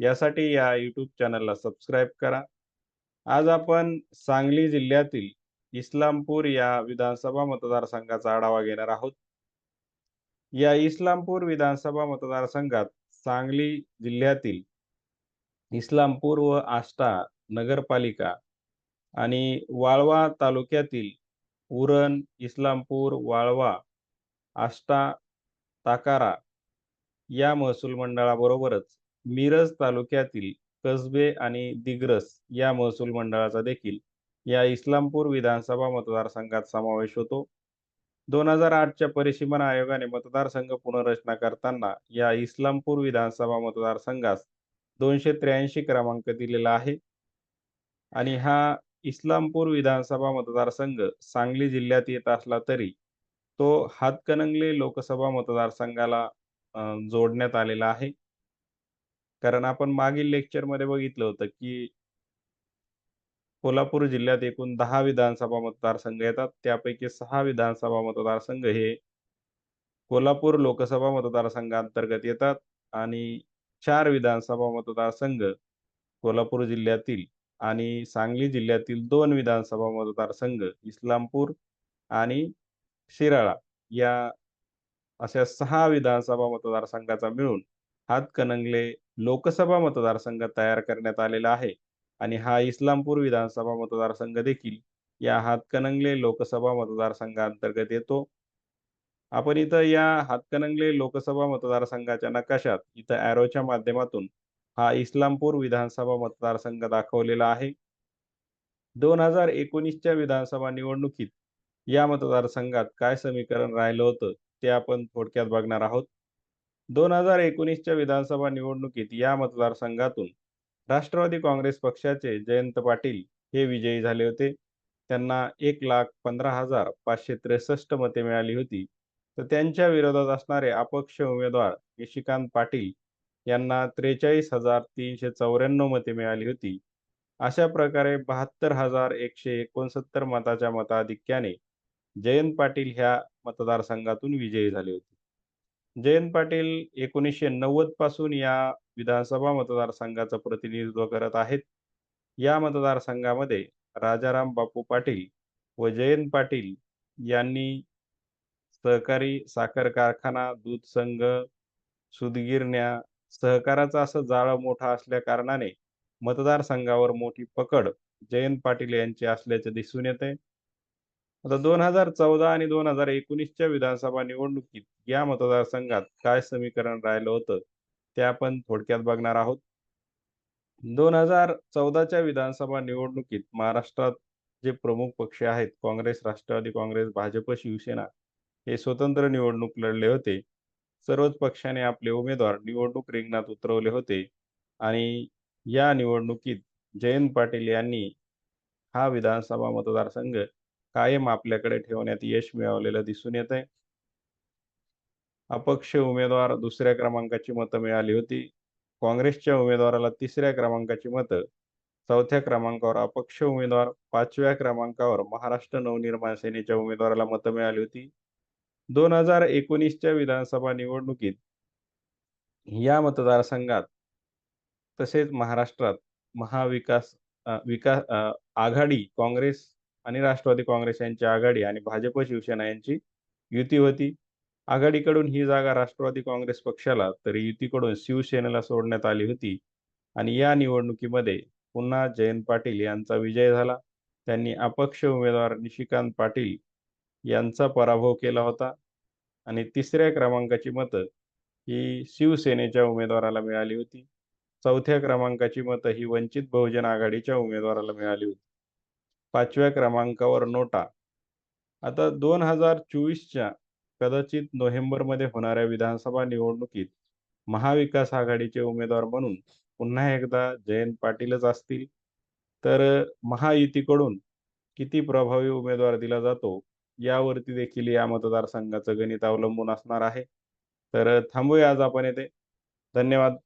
यासाठी या यूट्यूब चॅनलला सबस्क्राईब करा. आज आपण सांगली जिल्ह्यातील इस्लामपूर या विधानसभा मतदारसंघाचा आढावा घेणार आहोत. या इस्लामपूर विधानसभा मतदारसंघात सांगली जिल्ह्यातील इस्लामपूर व आष्टा नगरपालिका आणि वाळवा तालुक्यातील उरण, इस्लामपूर, वाळवा, आष्टा, ताकारा या महसूल मंडळाबरोबरच मिरज तालुक्यातील कसबे आणि दिग्रस या महसूल मंडळाचा देखील या इस्लामपूर विधानसभा मतदारसंघात समावेश होतो. दोन हजार आठच्या परिसीमन आयोगाने मतदारसंघ पुनर्रचना करताना या इस्लामपूर विधानसभा मतदारसंघास दोनशे त्र्याऐंशी क्रमांक दिलेला आहे. आणि हा इस्लामपूर विधानसभा मतदारसंघ सांगली जिल्ह्यात येत असला तरी तो हातकणंगले लोकसभा मतदारसंघाला जोडण्यात आलेला आहे. कारण आपण मागील लेक्चरमध्ये बघितलं होतं की कोल्हापूर जिल्ह्यात एकूण दहा विधानसभा मतदारसंघ येतात. त्यापैकी सहा विधानसभा मतदारसंघ हे कोल्हापूर लोकसभा मतदारसंघांतर्गत येतात आणि चार विधानसभा मतदारसंघ कोल्हापूर जिल्ह्यातील आणि सांगली जिल्ह्यातील दोन विधानसभा मतदारसंघ इस्लामपूर आणि शिराळा या अशा सहा विधानसभा मतदारसंघाचा मिळून हातकणंगले लोकसभा मतदारसंघ तयार करण्यात आलेला आहे आणि हा इस्लामपूर विधानसभा मतदारसंघ देखील या हातकणंगले लोकसभा मतदारसंघाअंतर्गत येतो. आपण इथं या हातकणंगले लोकसभा मतदारसंघाच्या नकाशात इथं ॲरोच्या माध्यमातून हा इस्लामपूर विधानसभा मतदारसंघ दाखवलेला आहे. दोन हजार एकोणीसच्या विधानसभा निवडणुकीत या मतदारसंघात काय समीकरण राहिलं होतं ते आपण थोडक्यात बघणार आहोत. दोन हजार एकोणीसच्या विधानसभा निवडणुकीत या मतदारसंघातून राष्ट्रवादी काँग्रेस पक्षाचे जयंत पाटील हे विजयी झाले होते. त्यांना एक लाख पंधरा हजार पाचशे त्रेसष्ट मते मिळाली होती. तर त्यांच्या विरोधात असणारे अपक्ष उमेदवार निशिकांत पाटील यांना त्रेचाळीस हजार तीनशे चौऱ्याण्णव मते मिळाली होती. अशा प्रकारे बहात्तर हजार एकशे एकोणसत्तर मताच्या मताधिक्याने जयंत पाटील ह्या मतदारसंघातून विजयी झाले होते. जयंत पाटील एकोणीसशे नव्वदपासून या विधानसभा मतदारसंघाचं प्रतिनिधित्व करत आहेत. या मतदारसंघामध्ये राजाराम बापू पाटील व जयंत पाटील यांनी सहकारी साखर कारखाना, दूध संघ, सुदगिरण्या सहकाराचं असं जाळं मोठं असल्या कारणाने मतदारसंघावर मोठी पकड जयंत पाटील यांची असल्याचे दिसून येते. आता दोन हजार चौदा आणि दोन हजार एकोणीसच्या विधानसभा निवडणुकीत या मतदारसंघात काय समीकरण राहिलं होतं ते आपण थोडक्यात बघणार आहोत. दोन हजार चौदाच्या विधानसभा निवडणुकीत महाराष्ट्रात जे प्रमुख पक्ष आहेत काँग्रेस, राष्ट्रवादी काँग्रेस, भाजप, शिवसेना हे स्वतंत्र निवडणूक लढले होते. सर्वच पक्षाने आपले उमेदवार निवडणूक रिंगणात उतरवले होते आणि या निवडणुकीत जयंत पाटील यांनी हा विधानसभा मतदारसंघ कायम आपल्याकडे ठेवण्यात यश मिळवलेलं दिसून येतंय. अपक्ष उमेदवार दुसऱ्या क्रमांकाची मतं मिळाली होती. काँग्रेसच्या उमेदवाराला तिसऱ्या क्रमांकाची मतं, चौथ्या क्रमांकावर अपक्ष उमेदवार, पाचव्या क्रमांकावर महाराष्ट्र नवनिर्माण सेनेच्या उमेदवाराला मतं मिळाली होती. दोन हजार एकोणीसच्या विधानसभा निवडणुकीत या मतदारसंघात तसेच महाराष्ट्रात महाविकास विकास आघाडी काँग्रेस आणि राष्ट्रवादी काँग्रेस यांची आघाडी आणि भाजप शिवसेना यांची युती होती. आघाडीकडून ही जागा राष्ट्रवादी काँग्रेस पक्षाला तर युतीकडून शिवसेनेला सोडण्यात आली होती आणि या निवडणुकीमध्ये पुन्हा जयंत पाटील यांचा विजय झाला. त्यांनी अपक्ष उमेदवार निशिकांत पाटील यांचा पराभव केला होता आणि तिसऱ्या क्रमांकाची मतं ही शिवसेनेच्या उमेदवाराला मिळाली होती. चौथ्या क्रमांकाची मतं ही वंचित बहुजन आघाडीच्या उमेदवाराला मिळाली होती. पाचव्या क्रमांकावर नोटा. आता दोन हजार चोवीसच्या कदाचित नोव्हेंबरमध्ये होणाऱ्या विधानसभा निवडणुकीत महाविकास आघाडीचे उमेदवार म्हणून पुन्हा एकदा जयंत पाटीलच असतील. तर महायुतीकडून किती प्रभावी उमेदवार दिला जातो? यावरती देखील या मतदारसंघाचं गणित अवलंबून असणार आहे. तर थांबूया आज आपण येथे धन्यवाद.